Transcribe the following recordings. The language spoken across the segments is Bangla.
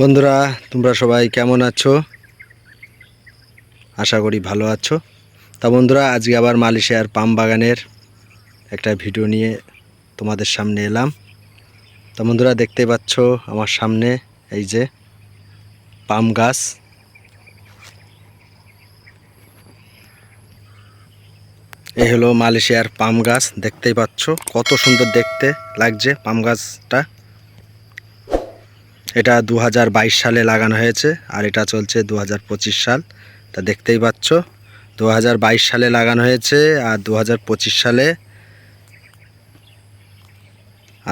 বন্ধুরা, তোমরা সবাই কেমন আছো? আশা করি ভালো আছো। তা বন্ধুরা, আজকে আবার মালয়েশিয়ার পাম বাগানের একটা ভিডিও নিয়ে তোমাদের সামনে এলাম। তা বন্ধুরা, দেখতে পাচ্ছ আমার সামনে এই যে পাম গাছ। এই হলো মালয়েশিয়ার পাম গাছ, দেখতেই পাচ্ছ। কত সুন্দর দেখতে লাগছে পাম গাছটা। এটা দু হাজার বাইশ সালে লাগানো হয়েছে, আর এটা চলছে দু হাজার পঁচিশ সাল। তা দেখতেই পাচ্ছ দু হাজার বাইশ সালে লাগানো হয়েছে, আর দু হাজার পঁচিশ সালে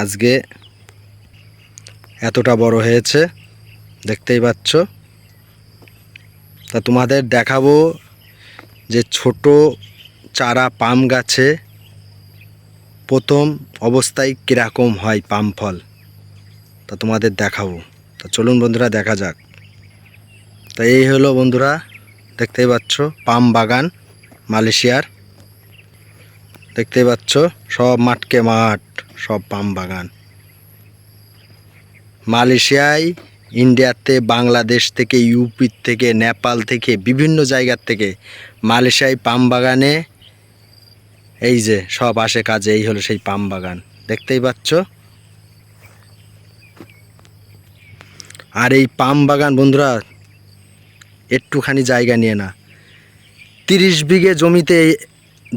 আজকে এতটা বড় হয়েছে, দেখতেই পাচ্ছ। তা তোমাদের দেখাবো যে ছোট চারা পাম গাছে প্রথম অবস্থায় কীরকম হয় পাম ফল। তা তোমাদের দেখাবো। তা চলুন বন্ধুরা, দেখা যাক। তা এই হলো বন্ধুরা, দেখতেই পাচ্ছ, পাম বাগান মালয়েশিয়ার। দেখতেই পাচ্ছ, সব মাঠকে মাঠ, সব পাম বাগান। মালয়েশিয়ায়, ইন্ডিয়াতে, বাংলাদেশ থেকে ইউপির থেকে, নেপাল থেকে, বিভিন্ন জায়গার থেকে মালয়েশিয়ায় পাম বাগানে এই যে সব আসে কাজে, এই হলো সেই পাম বাগান। দেখতেই পাচ্ছ আর এই পাম বাগান বন্ধুরা, একটুখানি জায়গা নিয়ে না। তিরিশ বিঘে জমিতে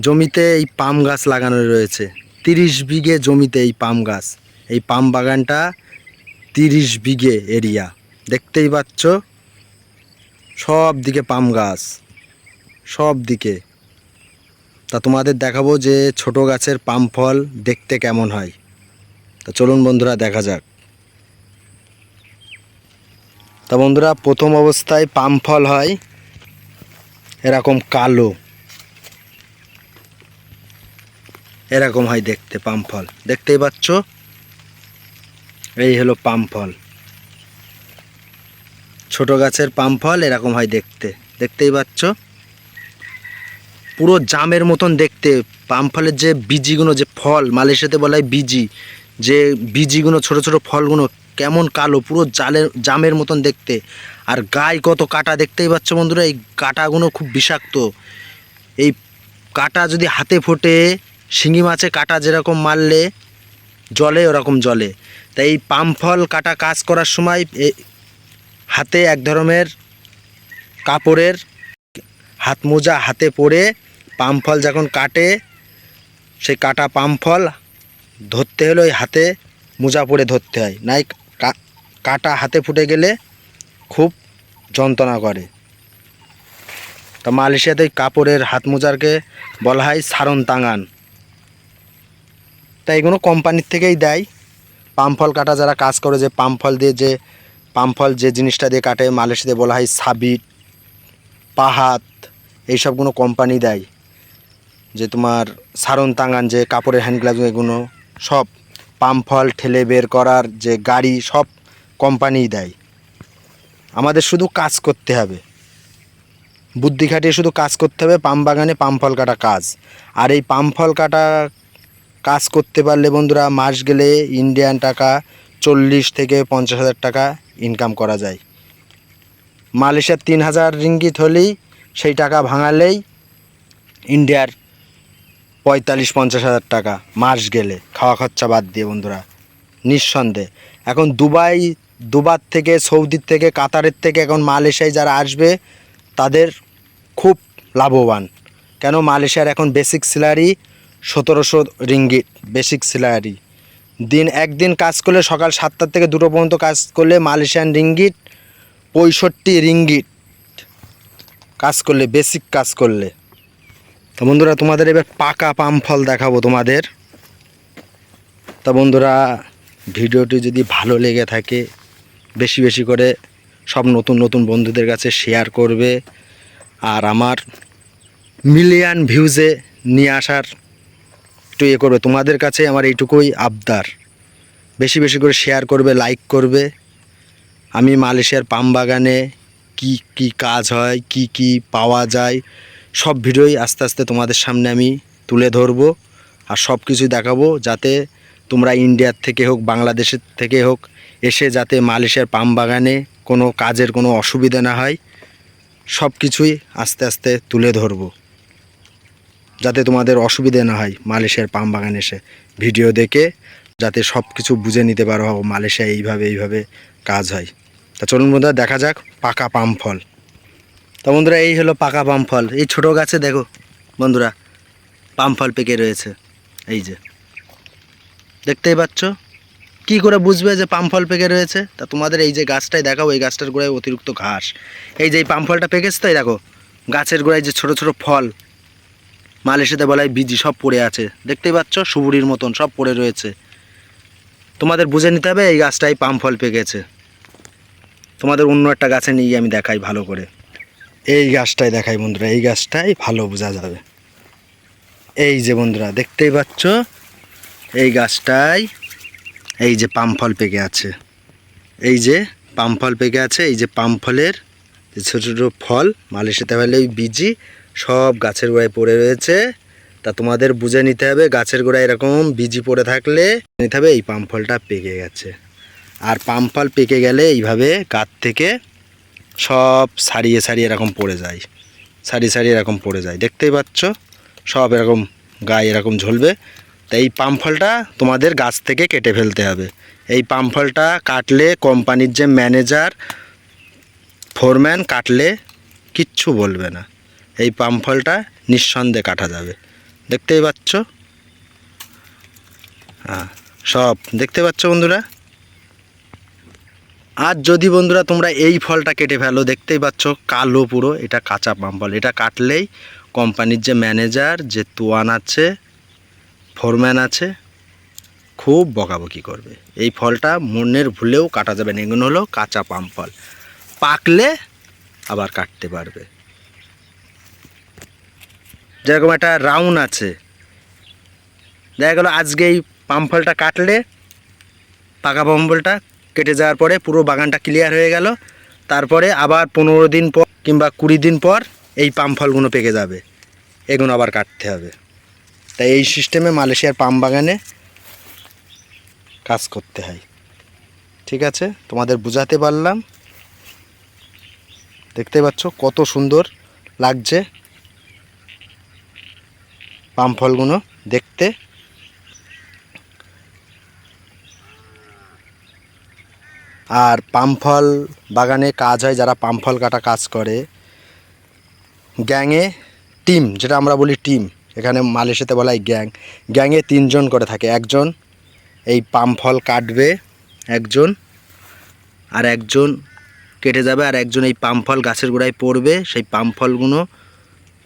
জমিতে এই পাম গাছ লাগানো রয়েছে। তিরিশ বিঘে জমিতে এই পাম গাছ। এই পাম বাগানটা তিরিশ বিঘে এরিয়া। দেখতেই পাচ্ছ? সব দিকে পাম গাছ। সব দিকে তা তোমাদের দেখাবো যে ছোট গাছের পাম ফল দেখতে কেমন হয়। তা চলুন বন্ধুরা, দেখা যাক। তা বন্ধুরা, প্রথম অবস্থায় পাম ফল হয় এরকম কালো। এরকম হয় দেখতে পাম ফল। দেখতেই পাচ্ছ? এই হলো পাম ফল। ছোট গাছের পাম ফল এরকম হয় দেখতে। দেখতেই পাচ্ছ? পুরো জামের মতন দেখতে। পাম ফলের যে বিজিগুলো, যে ফল, মালয়েশিয়াতে বলা হয় বিজি, যে বিজিগুলো, ছোট ছোট ফলগুলো কেমন কালো, পুরো জালের, জামের মতন দেখতে। আর গায়ে কত কাটা দেখতেই পাচ্ছ বন্ধুরা, এই কাটাগুলো খুব বিষাক্ত। এই কাটা যদি হাতে ফোটে, শিঙি মাছে কাটা যেরকম মারলে, জলে ওরকম জলে। তাই এই পাম ফল কাটা কাজ করার সময় হাতে এক ধরনের কাপড়ের হাত মোজা হাতে পরে পাম ফল যখন কাটে, সেই কাটা পাম ফল ধরতে হলে ওই হাতে মোজা পরে ধরতে হয়। নাই কাটা হাতে ফুটে গেলে খুব যন্ত্রণা করে। তা মালয়েশিয়াতে কাপড়ের হাত মোজারকে বলা হয় সারন তাঙান তাই এগুলো কোম্পানির থেকেই দেয়। পাম ফল কাটা যারা কাজ করে যে পাম ফল দিয়ে যে পাম ফল যে জিনিসটা দিয়ে কাটে, মালয়েশিয়াতে বলা হয় সাবিট, পাহাত, এইসবগুলো কোম্পানি দেয়। যে তোমার সারন তাঙান যে কাপড়ের হ্যান্ড গ্লাভস এগুলো সব পাম ফল ঠেলে বের করার যে গাড়ি সব কোম্পানিই দেয়। আমাদের শুধু কাজ করতে হবে। বুদ্ধি খাটিয়ে শুধু কাজ করতে হবে, পাম বাগানে পাম ফল কাটা কাজ। আর এই পাম ফল কাটা কাজ করতে পারলে বন্ধুরা, মাস গেলে ইন্ডিয়ান টাকা চল্লিশ থেকে পঞ্চাশ হাজার টাকা ইনকাম করা যায়। মালয়েশিয়ার তিন হাজার রিঙ্গিত হলেই সেই টাকা ভাঙালেই ইন্ডিয়ার পঁয়তাল্লিশ, পঞ্চাশ হাজার টাকা মাস গেলে। খাওয়া খরচা বাদ দিয়ে বন্ধুরা, নিঃসন্দেহে। এখন দুবাই দুবার থেকে সৌদির থেকে, কাতারের থেকে এখন মালয়েশিয়ায় যারা আসবে, তাদের খুব লাভবান। কেন? মালয়েশিয়ার এখন বেসিক স্যালারি সতেরোশো রিঙ্গিট বেসিক স্যালারি দিন, একদিন কাজ করলে সকাল সাতটার থেকে দুটো পর্যন্ত কাজ করলে মালয়েশিয়ান রিঙ্গিট পঁয়ষট্টি রিঙ্গিট কাজ করলে বেসিক কাজ করলে। তো বন্ধুরা, তোমাদের এবার পাকা পাম ফল দেখাবো তোমাদের। তা বন্ধুরা, ভিডিওটি যদি ভালো লেগে থাকে বেশি বেশি করে সব নতুন নতুন বন্ধুদের কাছে শেয়ার করবে। আর আমার মিলিয়ন ভিউজে নিয়ে আসার একটু ইয়ে করবে। তোমাদের কাছে আমার এইটুকুই আবদার। বেশি বেশি করে শেয়ার করবে লাইক করবে। আমি মালয়েশিয়ার পাম বাগানে কি কি কাজ হয়, কি কি পাওয়া যায়, সব ভিডিওই আস্তে আস্তে তোমাদের সামনে আমি তুলে ধরবো। আর সব কিছুই দেখাবো যাতে তোমরা ইন্ডিয়ার থেকে হোক বাংলাদেশের থেকে হোক এসে যাতে মালয়েশিয়ার পাম বাগানে কোনো কাজের কোনো অসুবিধা না হয়, সব কিছুই আস্তে আস্তে তুলে ধরবো। যাতে তোমাদের অসুবিধে না হয় মালয়েশিয়ার পাম বাগান এসে। ভিডিও দেখে যাতে সব কিছু বুঝে নিতে পারো মালয়েশিয়া এইভাবে এইভাবে কাজ হয়। তা চলুন বন্ধুরা, দেখা যাক পাকা পাম ফল। তা বন্ধুরা, এই হলো পাকা পাম ফল। এই ছোটো গাছে দেখো বন্ধুরা, পাম ফল পেকে রয়েছে। এই যে, দেখতেই পাচ্ছ? কি করে বুঝবে যে পাম ফল পেকে রয়েছে? তা তোমাদের এই যে গাছটাই দেখাও, এই গাছটার গোড়ায় অতিরিক্ত ঘাস। এই যে এই পাম ফলটা পেকেছে তাই দেখো, গাছের গোড়ায় যে ছোট ছোট ফল, মালয়েশিয়াতে বলায় বিজি, সব পড়ে আছে। দেখতেই পাচ্ছ সুবুরির মতন সব পড়ে রয়েছে। তোমাদের বুঝে নিতে হবে, এই গাছটাই পাম ফল পেকেছে। তোমাদের অন্য একটা গাছে নিয়ে আমি দেখাই ভালো করে। এই গাছটাই দেখাই বন্ধুরা, এই গাছটাই ভালো বোঝা যাবে। এই যে বন্ধুরা, দেখতেই পাচ্ছ, এই গাছটাই এই যে পাম ফল পেকে আছে। এই যে পাম ফল পেকে আছে, এই যে পাম ফলের ছোটো ছোটো ফল মালয়েশিয়াতে হলে ওই বিজি, সব গাছের গোড়ায় পড়ে রয়েছে। তা তোমাদের বুঝে নিতে হবে, গাছের গোড়ায় এরকম বিজি পড়ে থাকলে নিতে হবে এই পাম ফলটা পেকে গেছে। আর পাম ফল পেকে গেলে এইভাবে গাছ থেকে সব সারিয়ে সারিয়ে এরকম পড়ে যায়। সারিয়ে সারিয়ে এরকম পড়ে যায়। দেখতেই পাচ্ছ? সব এরকম গায়ে এরকম ঝলবে। এই পাম ফলটা তোমাদের গাছ থেকে কেটে ফেলতে হবে। এই পাম ফলটা কাটলে কোম্পানির যে ম্যানেজার, ফোরম্যান কাটলে কিচ্ছু বলবে না। এই পাম ফলটা নিঃসন্দেহে কাটা যাবে। দেখতেই পাচ্ছ? হ্যাঁ সব দেখতে পাচ্ছ বন্ধুরা? আর যদি বন্ধুরা তোমরা এই ফলটা কেটে ফেলো, দেখতেই পাচ্ছ কালো পুরো, এটা কাঁচা পাম ফল। এটা কাটলেই কোম্পানির যে ম্যানেজার, যে তোয়ান আছে ফোরম্যান আছে, খুব বকাবকি করবে। এই ফলটা মনের ভুলেও কাটা যাবে না। এগুলো হলো কাঁচা পাম ফল। পাকলে আবার কাটতে পারবে। যেরকম একটা রাউন্ড আছে। দেখা গেলো আজকে এই পাম ফলটা কাটলে পাকা পাম ফলটা কেটে যাওয়ার পরে পুরো বাগানটা ক্লিয়ার হয়ে গেল। তারপরে আবার পনেরো দিন পর কিংবা কুড়ি দিন পর এই পাম ফলগুলো পেকে যাবে। এগুলো আবার কাটতে হবে। তাই এই সিস্টেমে মালয়েশিয়ার পাম বাগানে কাজ করতে হয়। ঠিক আছে? তোমাদের বুঝাতে পারলাম। দেখতে পাচ্ছ কত সুন্দর লাগছে পাম ফলগুলো দেখতে। আর পাম ফল বাগানে কাজ হয়, যারা পাম ফল কাটা কাজ করে। গ্যাংয়ে টিম, যেটা আমরা বলি টিম। এখানে মালয়েশিয়াতে বলা হয় গ্যাং। গ্যাংয়ে তিনজন করে থাকে। একজন এই পাম ফল কাটবে, একজন আর একজন কেটে যাবে আর একজন এই পাম ফল গাছের গোড়ায় পড়বে। সেই পাম ফলগুলো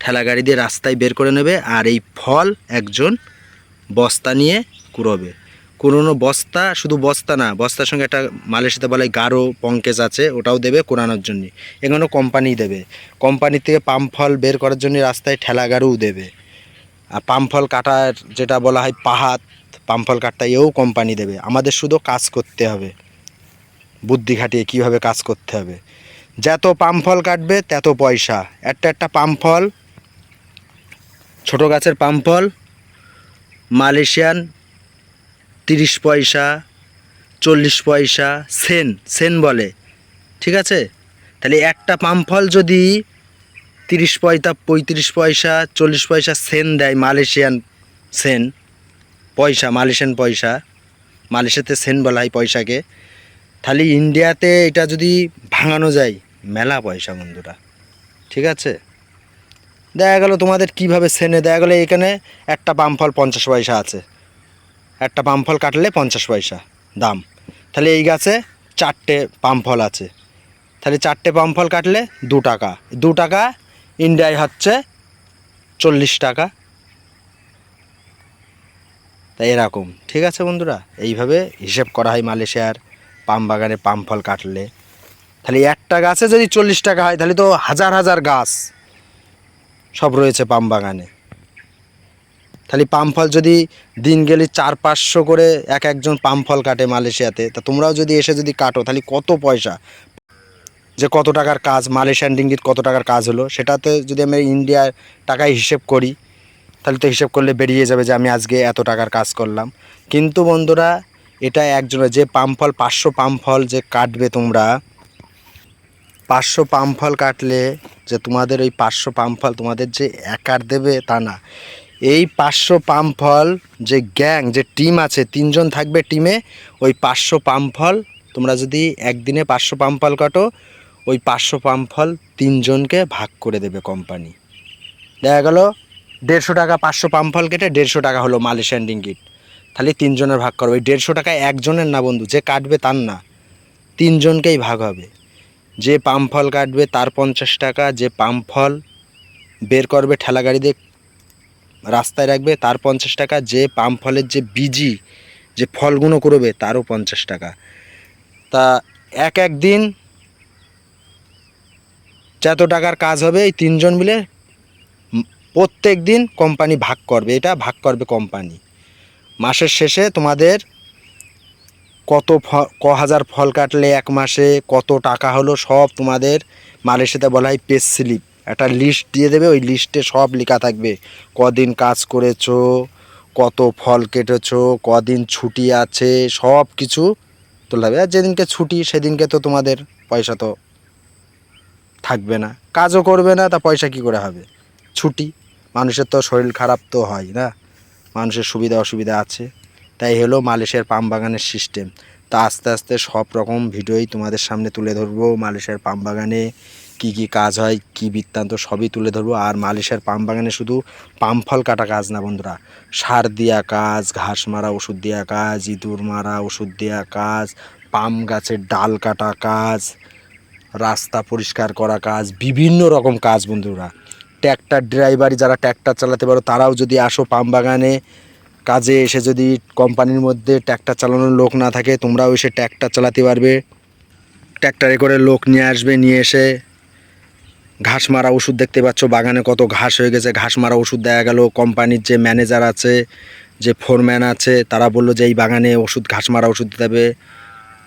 ঠেলা গাড়ি দিয়ে রাস্তায় বের করে নেবে আর এই ফল একজন বস্তা নিয়ে কুড়োবে। কুড়োনো বস্তা শুধু বস্তা না, বস্তার সঙ্গে একটা মালয়েশিয়াতে বলে গাঢ় পঙ্কেজ আছে, ওটাও দেবে কোরানোর জন্য। এগুলো কোম্পানি দেবে। কোম্পানি থেকে পাম ফল বের করার জন্য রাস্তায় ঠেলা গাড়ুও দেবে। আর পাম ফল কাটার যেটা বলা হয় পাহাত পাম ফল কাটতে এও কোম্পানি দেবে। আমাদের শুধু কাজ করতে হবে। বুদ্ধি খাটিয়ে কীভাবে কাজ করতে হবে। যত পাম ফল কাটবে, তত পয়সা। একটা একটা পাম ফল, ছোটো গাছের পাম ফল, মালয়েশিয়ান, তিরিশ পয়সা, চল্লিশ পয়সা, সেন সেন বলে। ঠিক আছে? তাহলে একটা পাম ফল যদি তিরিশ পয়সা, পঁয়ত্রিশ পয়সা, চল্লিশ পয়সা সেন দেয় মালয়েশিয়ান সেন, পয়সা, মালয়েশিয়ান পয়সা। মালয়েশিয়াতে সেন বলা হয় পয়সাকে। তাহলে ইন্ডিয়াতে এটা যদি ভাঙানো যায়, মেলা পয়সা বন্ধুরা, ঠিক আছে? দেখা গেলো তোমাদের কীভাবে সেনে, দেখা গেলো এখানে একটা পাম ফল পঞ্চাশ পয়সা আছে। একটা পাম ফল কাটলে পঞ্চাশ পয়সা দাম। তাহলে এই গাছে চারটে পাম ফল আছে। তাহলে চারটে পাম ফল কাটলে দু টাকা। দু টাকা ইন্ডিয়ায় হচ্ছে চল্লিশ টাকা। তা এরকম, ঠিক আছে বন্ধুরা? এইভাবে হিসেব করা হয় মালয়েশিয়ার পাম বাগানে পাম ফল কাটলে। তাহলে একটা গাছে যদি চল্লিশ টাকা হয়, তাহলে তো হাজার হাজার গাছ সব রয়েছে পাম বাগানে। তাহলে পাম ফল যদি দিন গেলে চার পাঁচশো করে এক একজন পাম ফল কাটে মালয়েশিয়াতে, তা তোমরাও যদি এসে যদি কাটো, তাহলে কত পয়সা? যে কত টাকার কাজ মালয়েশিয়ান ডিঙ্গিত কত টাকার কাজ হলো, সেটাতে যদি আমি ইন্ডিয়ার টাকায় হিসেব করি, তাহলে তো হিসেব করলে বেরিয়ে যাবে যে আমি আজকে এত টাকার কাজ করলাম। কিন্তু বন্ধুরা, এটা একজনের যে পাম ফল, পাঁচশো পাম ফল যে কাটবে তোমরা, পাঁচশো পাম ফল কাটলে যে তোমাদের ওই পাঁচশো পাম ফল তোমাদের যে একার দেবে তা না। এই পাঁচশো পাম ফল যে গ্যাং, যে টিম আছে, তিনজন থাকবে টিমে, ওই পাঁচশো পাম ফল তোমরা যদি একদিনে পাঁচশো পাম ফল কাটো ওই পাঁচশো পাম ফল তিনজনকে ভাগ করে দেবে কোম্পানি দেখা গেল, দেড়শো টাকা পাঁচশো পাম ফল কেটে দেড়শো টাকা হলো মালয়েশিয়ান রিঙ্গিট তাহলে তিনজনের ভাগ করবে ওই দেড়শো টাকা একজনের না বন্ধু, যে কাটবে তার না। তিনজনকেই ভাগ হবে। যে পাম ফল কাটবে তার পঞ্চাশ টাকা, যে পাম ফল বের করবে ঠেলা গাড়ি দিয়ে রাস্তায় রাখবে তার পঞ্চাশ টাকা, যে পাম ফলের যে বিজি যে ফলগুলো করবে তারও পঞ্চাশ টাকা। তা এক এক দিন যত টাকার কাজ হবে, এই তিনজন মিলে প্রত্যেক দিন কোম্পানি ভাগ করবে। এটা ভাগ করবে কোম্পানি। মাসের শেষে তোমাদের কত ক হাজার ফল কাটলে এক মাসে কত টাকা হলো, সব তোমাদের মালয়েশিয়াতে বলা হয় পেজ স্লিপ একটা লিস্ট দিয়ে দেবে, ওই লিস্টে সব লেখা থাকবে। কদিন কাজ করেছ, কত ফল কেটেছো, কদিন ছুটি আছে, সব কিছু তোলা হবে। আর যেদিনকে ছুটি, সেদিনকে তো তোমাদের পয়সা তো থাকবে না। কাজও করবে না, তা পয়সা কি করে হবে? ছুটি। মানুষের তো শরীর খারাপ তো হয় না। মানুষের সুবিধা অসুবিধা আছে। তাই হলো মালয়েশিয়ার পাম বাগানের সিস্টেম তা আস্তে আস্তে সব রকম ভিডিওই তোমাদের সামনে তুলে ধরবো। মালয়েশিয়ার পাম বাগানে কী কী কাজ হয়, কি বৃত্তান্ত সবই তুলে ধরবো। আর মালয়েশিয়ার পাম বাগানে শুধু পাম ফল কাটা কাজ না বন্ধুরা। সার দেওয়া কাজ, ঘাস মারা ওষুধ দেওয়া কাজ, ইঁদুর মারা ওষুধ দেওয়া কাজ, পাম গাছের ডাল কাটা কাজ রাস্তা পরিষ্কার করা কাজ, বিভিন্ন রকম কাজ বন্ধুরা। ট্র্যাক্টর ড্রাইভারই যারা ট্র্যাক্টর চালাতে পারো, তারাও যদি আসো পাম বাগানে, কাজে এসে যদি কোম্পানির মধ্যে ট্র্যাক্টর চালানোর লোক না থাকে, তোমরাও এসে ট্র্যাক্টর চালাতে পারবে। ট্র্যাক্টরে করে লোক নিয়ে আসবে, নিয়ে এসে ঘাস মারা ওষুধ দেখতে পাচ্ছ, বাগানে কত ঘাস হয়ে গেছে, ঘাস মারা ওষুধ দেওয়া গেল, কোম্পানির যে ম্যানেজার আছে, যে ফোরম্যান আছে, তারা বলল যে এই বাগানে ওষুধ, ঘাস মারা ওষুধ দিতে হবে।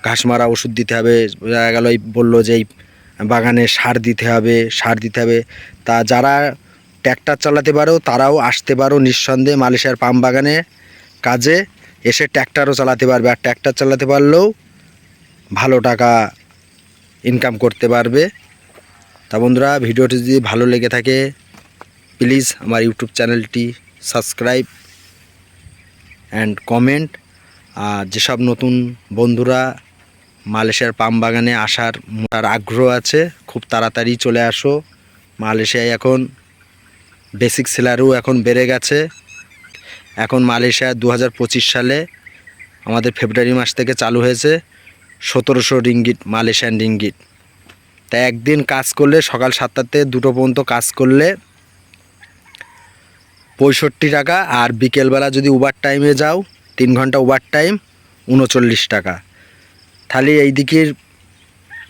ঘাস মারা ওষুধ দিতে হবে। দেখা গেল বলল যে এই বাগানে সার দিতে হবে, সার দিতে হবে। তা যারা ট্র্যাক্টর চালাতে পারো, তারাও আসতে পারো নিঃসন্দেহে মালয়েশিয়ার পাম বাগানে কাজে। এসে ট্র্যাক্টরও চালাতে পারবে। আর ট্র্যাক্টর চালাতে পারলেও ভালো টাকা ইনকাম করতে পারবে। তা বন্ধুরা, ভিডিওটি যদি ভালো লেগে থাকে প্লিজ আমার ইউটিউব চ্যানেলটি সাবস্ক্রাইব অ্যান্ড কমেন্ট আর যেসব নতুন বন্ধুরা মালয়েশিয়ার পাম বাগানে আসার মোটার আগ্রহ আছে। খুব তাড়াতাড়ি চলে আসো। মালয়েশিয়ায় এখন বেসিক সেলারও এখন বেড়ে গেছে। এখন মালয়েশিয়া দু হাজার পঁচিশ সালে আমাদের ফেব্রুয়ারি মাস থেকে চালু হয়েছে সতেরোশো রিঙ্গিট মালয়েশিয়ান রিঙ্গিট তাই একদিন কাজ করলে, সকাল সাতটাতে দুটো পর্যন্ত কাজ করলে পঁয়ষট্টি টাকা আর বিকেলবেলা যদি ওভার টাইমে যাও, তিন ঘণ্টা ওভার টাইম উনচল্লিশ টাকা। তাহলে এই দিকের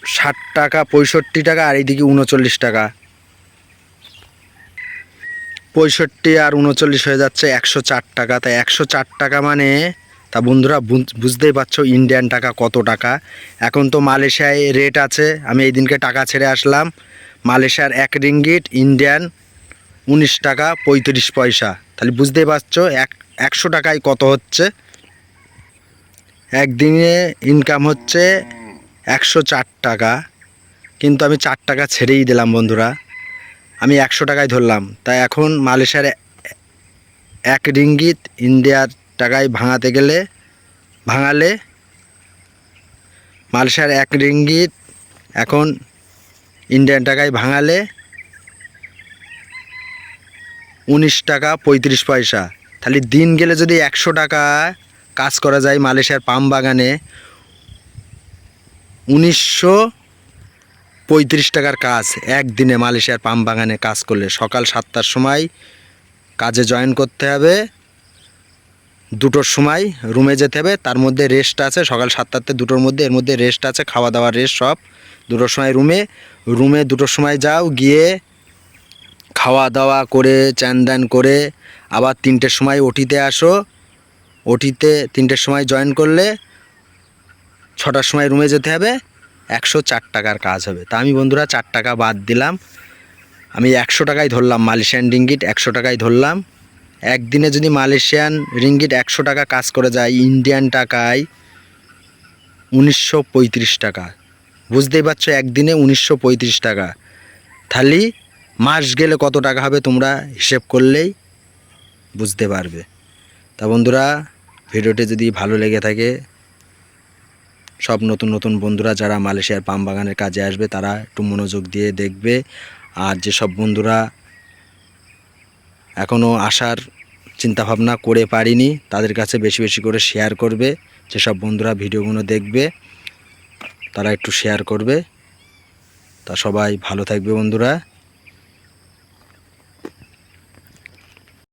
ষাট টাকা, পঁয়ষট্টি টাকা আর এইদিকে উনচল্লিশ টাকা। পঁয়ষট্টি আর উনচল্লিশ হয়ে যাচ্ছে একশো চার টাকা। তাই একশো চার টাকা মানে তা বন্ধুরা বুঝ- বুঝতেই পারছ ইন্ডিয়ান টাকা কত টাকা। এখন তো মালয়েশিয়ায় রেট আছে, আমি এই দিনকে টাকা ছেড়ে আসলাম। মালয়েশিয়ার এক রিঙ্গিট ইন্ডিয়ান উনিশ টাকা পঁয়ত্রিশ পয়সা। তাহলে বুঝতেই পারছ এক, একশো টাকায় কত হচ্ছে। একদিনে ইনকাম হচ্ছে একশো চার টাকা। কিন্তু আমি চার টাকা ছেড়েই দিলাম বন্ধুরা। আমি একশো টাকায় ধরলাম। তাই এখন মালয়েশিয়ার এক রিঙ্গিত ইন্ডিয়ার টাকায় ভাঙাতে গেলে, ভাঙালে মালয়েশিয়ার এক রিঙ্গিত এখন ইন্ডিয়ান টাকায় ভাঙালে উনিশ টাকা পঁয়ত্রিশ পয়সা। তাহলে দিন গেলে যদি একশো টাকা কাজ করা যায় মালয়েশিয়ার পাম বাগানে। উনিশশো পঁয়ত্রিশ টাকার কাজ, একদিনে মালয়েশিয়ার পাম বাগানে কাজ করলে সকাল সাতটার সময় কাজে জয়েন করতে হবে। দুটোর সময় রুমে যেতে হবে, তার মধ্যে রেস্ট আছে, সকাল সাতটাতে দুটোর মধ্যে, এর মধ্যে রেস্ট আছে খাওয়া দাওয়ার রেস্ট সব। দুটোর সময় রুমে রুমে দুটোর সময় যাও, গিয়ে খাওয়া দাওয়া করে চ্যান করে, আবার তিনটের সময় ওটিতে আসো। ওটিতে তিনটের সময় জয়েন করলে ছটার সময় রুমে যেতে হবে, একশো চার টাকার কাজ হবে। তা আমি বন্ধুরা চার টাকা বাদ দিলাম। আমি একশো টাকাই ধরলাম মালয়েশিয়ান রিঙ্গিট একশো টাকাই ধরলাম। একদিনে যদি মালয়েশিয়ান রিঙ্গিট একশো টাকা কাজ করে যায়, ইন্ডিয়ান টাকায় উনিশশো পঁয়ত্রিশ টাকা। বুঝতেই পারছ, একদিনে উনিশশো পঁয়ত্রিশ টাকা। তাহলে মাস গেলে কত টাকা হবে তোমরা হিসেব করলেই বুঝতে পারবে। তা বন্ধুরা ভিডিওটি যদি ভালো লেগে থাকে, সব নতুন নতুন বন্ধুরা যারা মালয়েশিয়ার পাম বাগানের কাজে আসবে, তারা একটু মনোযোগ দিয়ে দেখবে। আর যেসব বন্ধুরা এখনও আসার চিন্তাভাবনা করে পারিনি, তাদের কাছে বেশি বেশি করে শেয়ার করবে। যেসব বন্ধুরা ভিডিওগুলো দেখবে, তারা একটু শেয়ার করবে। তা সবাই ভালো থাকবে বন্ধুরা।